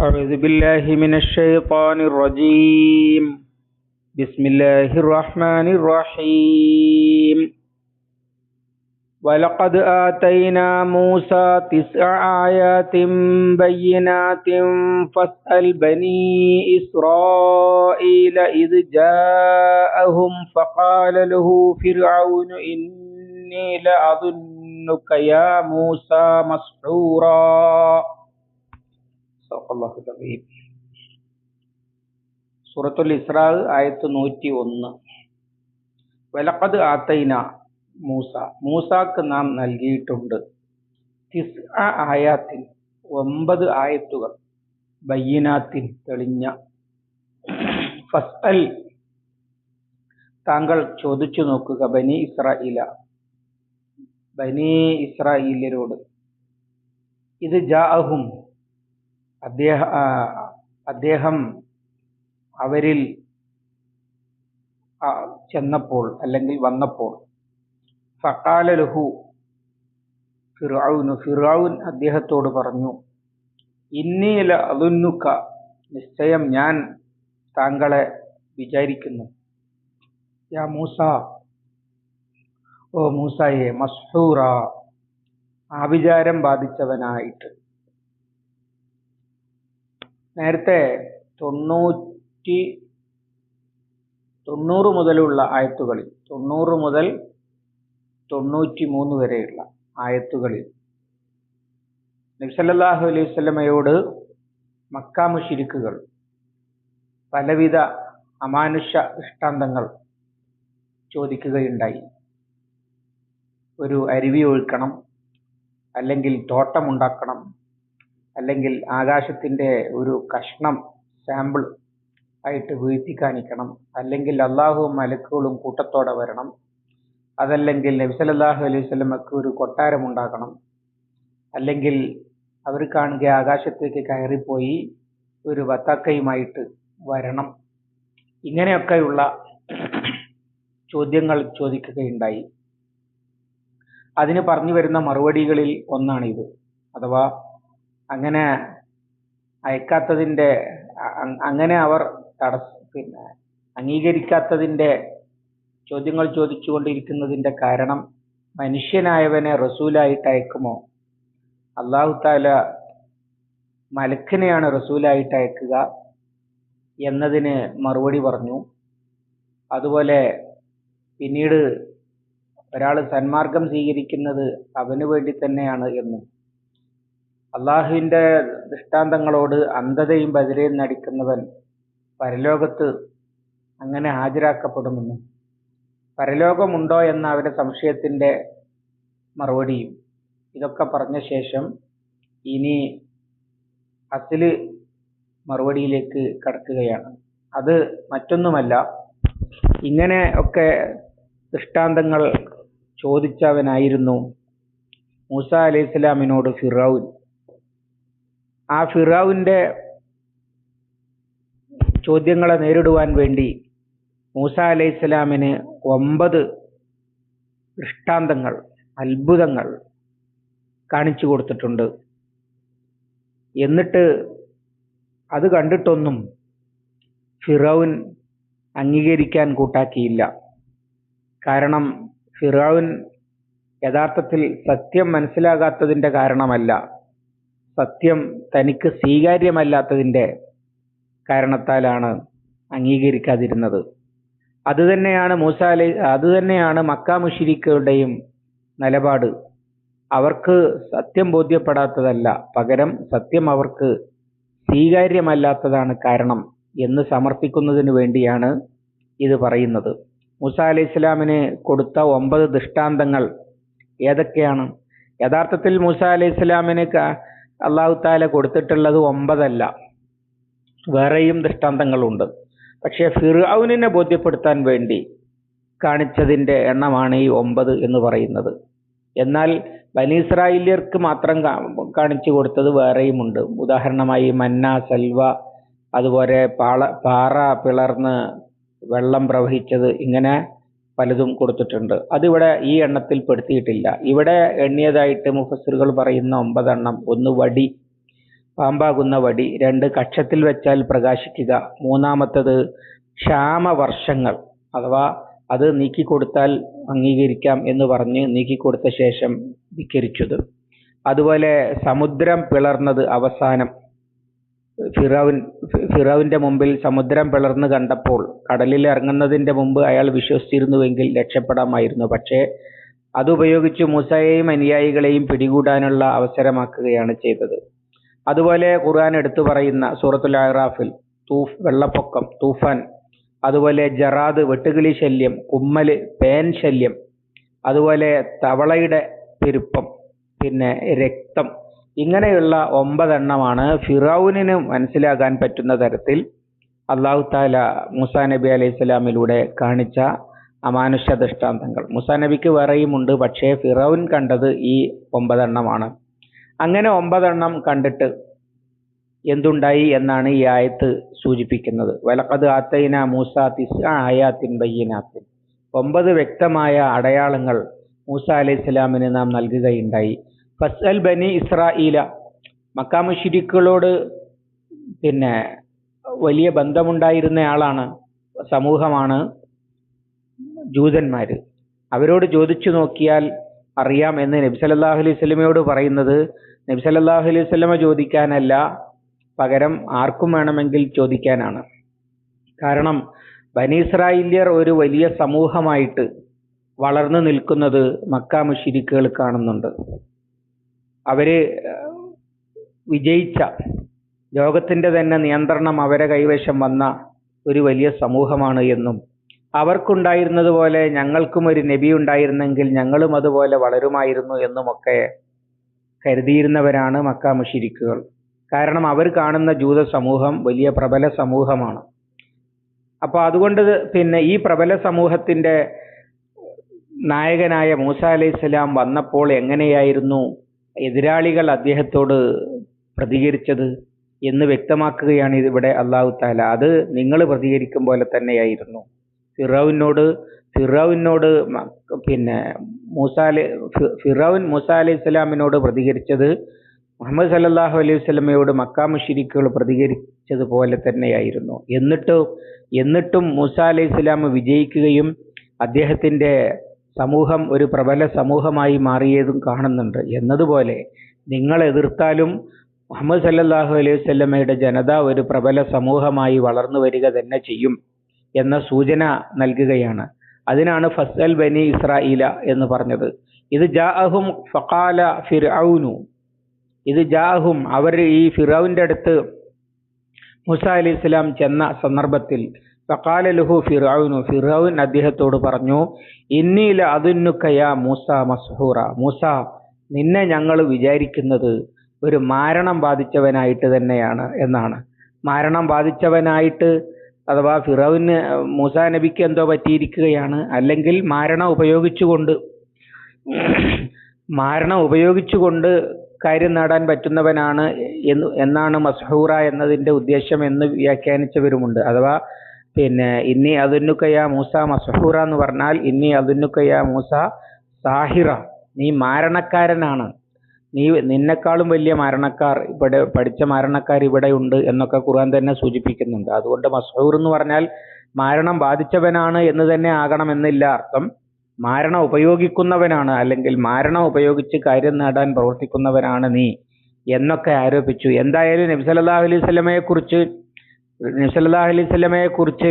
أعوذ بالله من الشيطان الرجيم. بسم الله الرحمن الرحيم. ولقد آتينا موسى تسع آيات بينات فاسأل بني إسرائيل إذ جاءهم فقال له فرعون إني لأظنك يا موسى مسحورا. സൂറത്തുൽ ഇസ്രാ ആയത്ത് നൂറ്റി ഒന്ന് വലഖദ് ആത്തൈന മൂസ. മൂസാക്ക് നാം നൽകിയിട്ടുണ്ട്. തിസ് ആയാത്തിൻ ഒമ്പത് ആയത്തുകൾ ബയ്യനാത്തിൻ തെളിഞ്ഞ. ഫസ് അൽ താങ്കൾ ചോദിച്ചു നോക്കുക ബനി ഇസ്രായില ബനി ഇസ്രായേലരോട് ഇത് ജാഅഹും അദ്ദേഹ അദ്ദേഹം അവരിൽ ചെന്നപ്പോൾ അല്ലെങ്കിൽ വന്നപ്പോൾ ഫക്കാലലുഹു ഫിറാവുന്നു ഫിറാവുൻ അദ്ദേഹത്തോട് പറഞ്ഞു ഇന്നീല അതുന്നുക്ക നിശ്ചയം ഞാൻ താങ്കളെ വിചാരിക്കുന്നു. യാ മൂസ ഓ മൂസായെ മസ്ഹൂറ വിചാരം ബാധിച്ചവനായിട്ട്. നേരത്തെ തൊണ്ണൂറ്റി തൊണ്ണൂറ് മുതലുള്ള ആയത്തുകളിൽ തൊണ്ണൂറ് മുതൽ തൊണ്ണൂറ്റി മൂന്ന് വരെയുള്ള ആയത്തുകളിൽ നബ്സല്ലാഹു അലൈഹി സ്വലമയോട് മക്കാമുഷിരിക്കുകൾ പലവിധ അമാനുഷ ദൃഷ്ടാന്തങ്ങൾ ചോദിക്കുകയുണ്ടായി. ഒരു അരുവി ഒഴുക്കണം അല്ലെങ്കിൽ തോട്ടമുണ്ടാക്കണം അല്ലെങ്കിൽ ആകാശത്തിന്റെ ഒരു കഷ്ണം സാമ്പിൾ ആയിട്ട് വീഴ്ത്തി കാണിക്കണം. അല്ലെങ്കിൽ അള്ളാഹുവും മലക്കുകളും കൂട്ടത്തോടെ വരണം. അതല്ലെങ്കിൽ നബ്സലല്ലാഹു അലൈഹി സ്വലമക്ക് ഒരു കൊട്ടാരം ഉണ്ടാക്കണം. അല്ലെങ്കിൽ അവർ കാണുക ആകാശത്തേക്ക് കയറിപ്പോയി ഒരു വത്തക്കയുമായിട്ട് വരണം. ഇങ്ങനെയൊക്കെയുള്ള ചോദ്യങ്ങൾ ചോദിക്കുകയുണ്ടായി. അതിന് പറഞ്ഞു വരുന്ന മറുപടികളിൽ ഒന്നാണിത്. അഥവാ അങ്ങനെ അയക്കാത്തതിന്റെ അങ്ങനെ അവർ തടസ്സ പിന്നെ അംഗീകരിക്കാത്തതിന്റെ ചോദ്യങ്ങൾ ചോദിച്ചുകൊണ്ടിരിക്കുന്നതിന്റെ കാരണം മനുഷ്യനായവനെ റസൂലായിട്ട് അയക്കുമോ? അള്ളാഹു താല മലക്കിനെയാണ് റസൂലായിട്ട് അയക്കുക എന്നതിന് മറുപടി പറഞ്ഞു. അതുപോലെ പിന്നീട് ഒരാൾ സന്മാർഗം സ്വീകരിക്കുന്നത് അവന് വേണ്ടി തന്നെയാണ് എന്നും. അള്ളാഹുവിന്റെ ദൃഷ്ടാന്തങ്ങളോട് അന്ധതയും ബദിരയും നടിക്കുന്നവൻ പരലോകത്ത് അങ്ങനെ ഹാജരാക്കപ്പെടുമെന്നും. പരലോകമുണ്ടോ എന്ന അവരുടെ സംശയത്തിന്റെ മറുപടിയും. ഇതൊക്കെ പറഞ്ഞ ശേഷം ഇനി അസിൽ മറുപടിയിലേക്ക് കടക്കുകയാണ്. അത് മറ്റൊന്നുമല്ല ഇങ്ങനെ ഒക്കെ ദൃഷ്ടാന്തങ്ങൾ ചോദിച്ചവനായിരുന്നു മൂസ അലൈഹി സ്വലാമിനോട് ഫിറൌൻ. ആ ഫിറാവിന്റെ ചോദ്യങ്ങളെ നേരിടുവാൻ വേണ്ടി മൂസ അലൈഹി സ്വലാമിന് ഒമ്പത് ദൃഷ്ടാന്തങ്ങൾ അത്ഭുതങ്ങൾ കാണിച്ചു കൊടുത്തിട്ടുണ്ട്. എന്നിട്ട് അത് കണ്ടിട്ടൊന്നും ഫിറൌൻ അംഗീകരിക്കാൻ കൂട്ടാക്കിയില്ല. കാരണം ഫിറൌൻ യഥാർത്ഥത്തിൽ സത്യം മനസ്സിലാകാത്തതിന്റെ കാരണമല്ല. സത്യം തനിക്ക് സ്വീകാര്യമല്ലാത്തതിന്റെ കാരണത്താലാണ് അംഗീകരിക്കാതിരുന്നത്. അതുതന്നെയാണ് മൂസ അലൈ അതുതന്നെയാണ് മക്ക മുഷിരിക്കുടെയും നിലപാട്. അവർക്ക് സത്യം ബോധ്യപ്പെടാത്തതല്ല പകരം സത്യം അവർക്ക് സ്വീകാര്യമല്ലാത്തതാണ് കാരണം എന്ന് സമർപ്പിക്കുന്നതിന് വേണ്ടിയാണ് ഇത് പറയുന്നത്. മൂസ അലൈഹി ഇസ്ലാമിന് കൊടുത്ത ഒമ്പത് ദൃഷ്ടാന്തങ്ങൾ ഏതൊക്കെയാണ്? യഥാർത്ഥത്തിൽ മൂസ അലൈഹി ഇസ്ലാമിന് അള്ളാഹു താല കൊടുത്തിട്ടുള്ളത് ഒമ്പതല്ല. വേറെയും ദൃഷ്ടാന്തങ്ങളുണ്ട്. പക്ഷേ ഫിർഔനിനെ ബോധ്യപ്പെടുത്താൻ വേണ്ടി കാണിച്ചതിന്റെ എണ്ണമാണ് ഈ ഒമ്പത് എന്ന് പറയുന്നത്. എന്നാൽ ബനീസ്രായേലിയർക്ക് മാത്രം കാണിച്ചു കൊടുത്തത് വേറെയുമുണ്ട്. ഉദാഹരണമായി മന്ന സൽവ അതുപോലെ പാള പാറ പിളർന്ന് വെള്ളം പ്രവഹിച്ചത് ഇങ്ങനെ പലതും കൊടുത്തിട്ടുണ്ട്. അതിവിടെ ഈ എണ്ണത്തിൽ പെടുത്തിയിട്ടില്ല. ഇവിടെ എണ്ണിയതായിട്ട് മുഫസ്സിറുകൾ പറയുന്ന ഒമ്പതെണ്ണം. ഒന്ന് വടി പാമ്പാകുന്ന വടി. രണ്ട് കക്ഷത്തിൽ വെച്ചാൽ പ്രകാശിക്കുക. മൂന്നാമത്തത് ക്ഷാമവർഷങ്ങൾ. അഥവാ അത് നീക്കിക്കൊടുത്താൽ അംഗീകരിക്കാം എന്ന് പറഞ്ഞ് നീക്കിക്കൊടുത്ത ശേഷം ധിക്കരിച്ചത് അതുപോലെ സമുദ്രം പിളർന്നത് അവസാനം. ഫിറോവിൻ ഫിറോവിന്റെ മുമ്പിൽ സമുദ്രം പിളർന്നു കണ്ടപ്പോൾ കടലിൽ ഇറങ്ങുന്നതിന്റെ മുമ്പ് അയാൾ വിശ്വസിച്ചിരുന്നുവെങ്കിൽ രക്ഷപ്പെടാമായിരുന്നു. പക്ഷേ അതുപയോഗിച്ച് മൂസയെയും അനുയായികളെയും പിടികൂടാനുള്ള അവസരമാക്കുകയാണ് ചെയ്തത്. അതുപോലെ ഖുർആൻ എടുത്തു പറയുന്ന സൂറത്തുൽ അഹ്റാഫിൽ തൂഫ് വെള്ളപ്പൊക്കം തൂഫാൻ അതുപോലെ ജറാദ് വെട്ടുകിളി ശല്യം കുമ്മൽ പേൻ ശല്യം അതുപോലെ തവളയുടെ പെരുപ്പം പിന്നെ രക്തം ഇങ്ങനെയുള്ള ഒമ്പതെണ്ണമാണ് ഫിറൌനിന് മനസ്സിലാകാൻ പറ്റുന്ന തരത്തിൽ അള്ളാഹു താല മുസാ നബി അലൈഹി സ്വലാമിലൂടെ കാണിച്ച അമാനുഷ്യ ദൃഷ്ടാന്തങ്ങൾ. മുസാ നബിക്ക് വേറെയും ഉണ്ട് പക്ഷേ ഫിറൌൻ കണ്ടത് ഈ ഒമ്പതെണ്ണമാണ്. അങ്ങനെ ഒമ്പതെണ്ണം കണ്ടിട്ട് എന്തുണ്ടായി എന്നാണ് ഈ ആയത്ത് സൂചിപ്പിക്കുന്നത്. വലക്കത് ആത്തൈന മൂസ തിസ് ആയാത്തിൻ ബയ്യനാത്തിൻ. ഒമ്പത് വ്യക്തമായ അടയാളങ്ങൾ മൂസ അലൈഹി സ്വലാമിന് നാം നൽകുകയുണ്ടായി. ഫസ്അൽ ബനി ഇസ്രായേല മക്കാമുഷിരിക്കുകളോട് പിന്നെ വലിയ ബന്ധമുണ്ടായിരുന്ന ആളാണ് സമൂഹമാണ് ജൂതന്മാര്. അവരോട് ചോദിച്ചു നോക്കിയാൽ അറിയാം എന്ന് നബി സല്ലല്ലാഹു അലൈഹി സ്വലമയോട് പറയുന്നത് നബി സല്ലല്ലാഹു അലൈഹി സ്വലമ ചോദിക്കാനല്ല പകരം ആർക്കും വേണമെങ്കിൽ ചോദിക്കാനാണ്. കാരണം ബനി ഇസ്രായേല്യർ ഒരു വലിയ സമൂഹമായിട്ട് വളർന്നു നിൽക്കുന്നത് മക്ക മുഷിരിക്കുകൾ കാണുന്നുണ്ട്. അവർ വിജയിച്ച ലോകത്തിന്റെ തന്നെ നിയന്ത്രണം അവരെ കൈവശം വന്ന ഒരു വലിയ സമൂഹമാണ് എന്നും. അവർക്കുണ്ടായിരുന്നത് പോലെ ഞങ്ങൾക്കും ഒരു നബി ഉണ്ടായിരുന്നെങ്കിൽ ഞങ്ങളും അതുപോലെ വളരുമായിരുന്നു എന്നുമൊക്കെ കരുതിയിരുന്നവരാണ് മക്ക മുഷിരിക്കുകൾ. കാരണം അവർ കാണുന്ന ജൂത സമൂഹം വലിയ പ്രബല സമൂഹമാണ്. അപ്പോൾ അതുകൊണ്ട് പിന്നെ ഈ പ്രബല സമൂഹത്തിന്റെ നായകനായ മൂസ അലൈഹി സ്വലാം വന്നപ്പോൾ എങ്ങനെയായിരുന്നു? എതിരാളികൾ അദ്ദേഹത്തോട് പ്രതികരിച്ചത് എന്ന് വ്യക്തമാക്കുകയാണ് ഇവിടെ അള്ളാഹു താല അത് നിങ്ങൾ പ്രതികരിക്കും പോലെ തന്നെയായിരുന്നു. ഫിറാവിനോട് ഫിറാവിനോട് പിന്നെ മൂസ അലി ഫിറൌൻ മൂസ അലൈഹി സ്വലാമിനോട് പ്രതികരിച്ചത് മുഹമ്മദ് സല്ലല്ലാഹു അലൈഹി വസല്ലമയോട് മക്കാ പ്രതികരിച്ചത് പോലെ തന്നെയായിരുന്നു. എന്നിട്ട് എന്നിട്ടും മൂസ അലൈഹി സ്വലാം വിജയിക്കുകയും അദ്ദേഹത്തിന്റെ സമൂഹം ഒരു പ്രബല സമൂഹമായി മാറിയതും കാണുന്നുണ്ട്. എന്നതുപോലെ നിങ്ങൾ എതിർത്താലും മുഹമ്മദ് സല്ലല്ലാഹു അലൈഹി വസല്ലമയുടെ ജനത ഒരു പ്രബല സമൂഹമായി വളർന്നു വരിക തന്നെ ചെയ്യും എന്ന സൂചന നൽകുകയാണ്. അതിനാണ് ഫസൽ ബനി ഇസ്രായില എന്ന് പറഞ്ഞത്. ഇത് ജാഅഹും ഫഖാല ഫിർഔനു. ഇത് ജാഅഹും അവർ ഈ ഫിറൌന്റെ അടുത്ത് മൂസ അലി ഇസ്ലാം ചെന്ന സന്ദർഭത്തിൽ ഫഖാല ലുഹു ഫിറൌനു ഫിറൌൻ അദ്ദേഹത്തോട് പറഞ്ഞു ഇന്നീല അതുന്നുക്കയ മൂസ മസ്ഹൂറ. മൂസ നിന്നെ ഞങ്ങൾ വിചാരിക്കുന്നത് ഒരു മാരണം ബാധിച്ചവനായിട്ട് തന്നെയാണ് എന്നാണ്. മാരണം ബാധിച്ചവനായിട്ട് അഥവാ ഫിറവിന് മൂസ നബിക്ക് എന്തോ പറ്റിയിരിക്കുകയാണ് അല്ലെങ്കിൽ മാരണം ഉപയോഗിച്ചുകൊണ്ട് മാരണം ഉപയോഗിച്ചുകൊണ്ട് കാര്യം നേടാൻ പറ്റുന്നവനാണ് എന്ന് എന്നാണ് മസ്ഹൂറ എന്നതിന്റെ ഉദ്ദേശം എന്ന് വ്യാഖ്യാനിച്ചവരുമുണ്ട്. അഥവാ പിന്നെ ഇന്നി അതുന്നുക്കയ മൂസ മസ്ഹൂറ എന്ന് പറഞ്ഞാൽ ഇന്നി അതുന്നുക്കയ മൂസ സാഹിറ. നീ മാരണക്കാരനാണ്. നീ നിന്നെക്കാളും വലിയ മരണക്കാർ ഇവിടെ പഠിച്ച മരണക്കാർ ഇവിടെ ഉണ്ട് എന്നൊക്കെ ഖുർആൻ തന്നെ സൂചിപ്പിക്കുന്നുണ്ട്. അതുകൊണ്ട് മസ്ഹൂർ എന്ന് പറഞ്ഞാൽ മാരണം ബാധിച്ചവനാണ് എന്ന് തന്നെ ആകണമെന്നില്ല അർത്ഥം. മാരണം ഉപയോഗിക്കുന്നവനാണ് അല്ലെങ്കിൽ മാരണം ഉപയോഗിച്ച് കാര്യം നേടാൻ പ്രവർത്തിക്കുന്നവനാണ് നീ എന്നൊക്കെ ആരോപിച്ചു. എന്തായാലും നബി സല്ലല്ലാഹു അലൈഹി വസല്ലമയെ കുറിച്ച് നബി സല്ലല്ലാഹു അലൈഹി വസല്ലമയെ കുറിച്ച്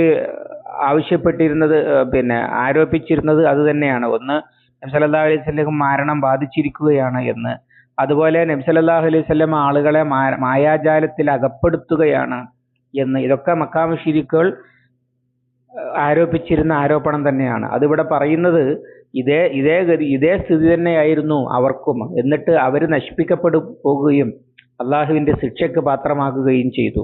ആവശ്യപ്പെട്ടിരുന്നത് പിന്നെ ആരോപിച്ചിരുന്നത് അത് തന്നെയാണ്. ഒന്ന് നബി സല്ലല്ലാഹു അലൈഹി വസല്ലം മരണം ബാധിച്ചിരിക്കുകയാണ് എന്ന്. അതുപോലെ നബി സല്ലല്ലാഹു അലൈഹി വസല്ലം ആളുകളെ മായാജാലത്തിൽ അകപ്പെടുത്തുകയാണ് എന്ന്. ഇതൊക്കെ മക്കാമുഷിരിക്കുകൾ ആരോപിച്ചിരുന്ന ആരോപണം തന്നെയാണ്. അതിവിടെ പറയുന്നത് ഇതേ ഇതേ ഗതി ഇതേ സ്ഥിതി തന്നെയായിരുന്നു അവർക്കും. എന്നിട്ട് അവർ നശിപ്പിക്കപ്പെടു പോകുകയും ശിക്ഷയ്ക്ക് പാത്രമാകുകയും ചെയ്തു.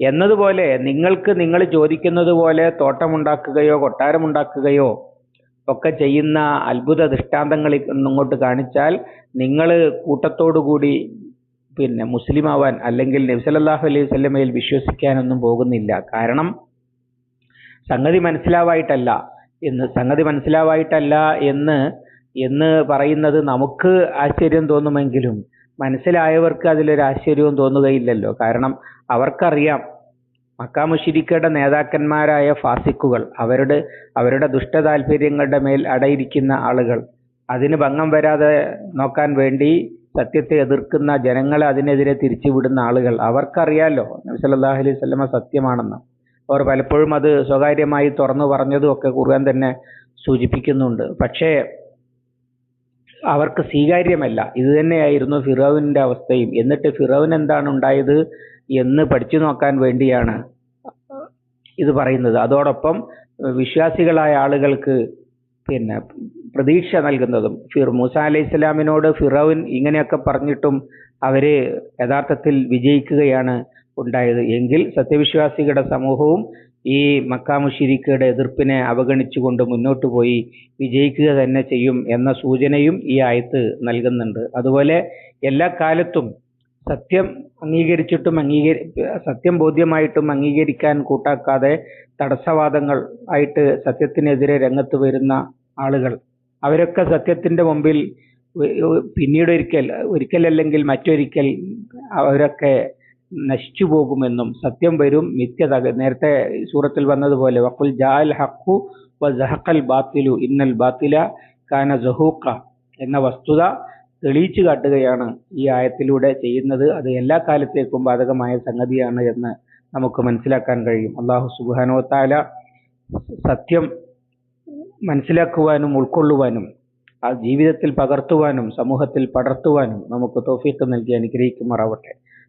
എന്നതുപോലെ നിങ്ങൾക്ക് നിങ്ങൾ ചോദിക്കുന്നത് പോലെ തോട്ടമുണ്ടാക്കുകയോ കൊട്ടാരമുണ്ടാക്കുകയോ ഒക്കെ ചെയ്യുന്ന അത്ഭുത ദൃഷ്ടാന്തങ്ങൾ ഇങ്ങോട്ട് കാണിച്ചാൽ നിങ്ങൾ കൂട്ടത്തോടുകൂടി പിന്നെ മുസ്ലിം ആവാൻ അല്ലെങ്കിൽ നബ്സലല്ലാഹു അലൈഹി സ്വല്ലമയിൽ വിശ്വസിക്കാനൊന്നും പോകുന്നില്ല. കാരണം സംഗതി മനസ്സിലാവായിട്ടല്ല എന്ന് സംഗതി മനസ്സിലാവായിട്ടല്ല എന്ന് എന്ന് പറയുന്നത് നമുക്ക് ആശ്ചര്യം തോന്നുമെങ്കിലും മനസ്സിലായവർക്ക് അതിലൊരു ആശ്ചര്യവും തോന്നുകയില്ലല്ലോ. കാരണം അവർക്കറിയാം മക്ക മുഷിരിക്കയുടെ നേതാക്കന്മാരായ ഫാസിക്കുകൾ അവരുടെ അവരുടെ ദുഷ്ട താല്പര്യങ്ങളുടെ മേൽ അടയിരിക്കുന്ന ആളുകൾ. അതിന് ഭംഗം വരാതെ നോക്കാൻ വേണ്ടി സത്യത്തെ എതിർക്കുന്ന ജനങ്ങളെ അതിനെതിരെ തിരിച്ചുവിടുന്ന ആളുകൾ. അവർക്കറിയാലോ നബി അലൈഹി വസല്ലമ സത്യമാണെന്ന്. അവർ പലപ്പോഴും അത് സ്വകാര്യമായി തുറന്നു പറഞ്ഞതും ഒക്കെ ഖുർആൻ തന്നെ സൂചിപ്പിക്കുന്നുണ്ട്. പക്ഷേ അവർക്ക് സ്വീകാര്യമല്ല. ഇത് തന്നെയായിരുന്നു ഫിറോവിന്റെ അവസ്ഥയും. എന്നിട്ട് ഫിറോവിൻ എന്താണ് ഉണ്ടായത് എന്ന് പഠിച്ചു നോക്കാൻ വേണ്ടിയാണ് ഇത് പറയുന്നത്. അതോടൊപ്പം വിശ്വാസികളായ ആളുകൾക്ക് പിന്നെ പ്രതീക്ഷ നൽകുന്നതും ഫിർ മൂസ അലൈഹി ഇസ്ലാമിനോട് ഫിറോവിൻ ഇങ്ങനെയൊക്കെ പറഞ്ഞിട്ടും അവർ യഥാർത്ഥത്തിൽ വിജയിക്കുകയാണ് ഉണ്ടായത്. എങ്കിൽ സത്യവിശ്വാസികളുടെ സമൂഹവും ഈ മക്ക എതിർപ്പിനെ അവഗണിച്ചുകൊണ്ട് മുന്നോട്ട് പോയി വിജയിക്കുക തന്നെ ചെയ്യും എന്ന സൂചനയും ഈ ആയത്ത് നൽകുന്നുണ്ട്. അതുപോലെ എല്ലാ കാലത്തും സത്യം അംഗീകരിച്ചിട്ടും അംഗീകരി സത്യം ബോധ്യമായിട്ടും അംഗീകരിക്കാൻ കൂട്ടാക്കാതെ തടസ്സവാദങ്ങൾ ആയിട്ട് സത്യത്തിനെതിരെ രംഗത്ത് വരുന്ന ആളുകൾ. അവരൊക്കെ സത്യത്തിന്റെ മുമ്പിൽ പിന്നീട് ഒരിക്കൽ ഒരിക്കലല്ലെങ്കിൽ മറ്റൊരിക്കൽ അവരൊക്കെ നശിച്ചു പോകുമെന്നും സത്യം വരും. മിഥ്യത നേരത്തെ സൂറത്തിൽ വന്നതുപോലെ വക്കുൽ ജാൽ ഹഖു വഹക്കൽ ബാത്തിലു ഇന്നൽ ബാത്തില കാന ജഹൂക്ക എന്ന വസ്തുത തെളിയിച്ചു കാട്ടുകയാണ് ഈ ആയത്തിലൂടെ ചെയ്യുന്നത്. അത് എല്ലാ കാലത്തേക്കും ബാധകമായ സംഗതിയാണ് എന്ന് നമുക്ക് മനസ്സിലാക്കാൻ കഴിയും. അള്ളാഹു സുബാനോ താല സത്യം മനസ്സിലാക്കുവാനും ഉൾക്കൊള്ളുവാനും ആ ജീവിതത്തിൽ പകർത്തുവാനും സമൂഹത്തിൽ പടർത്തുവാനും നമുക്ക് തോഫീക്ക് നൽകി അനുഗ്രഹിക്കുമാറാവട്ടെ.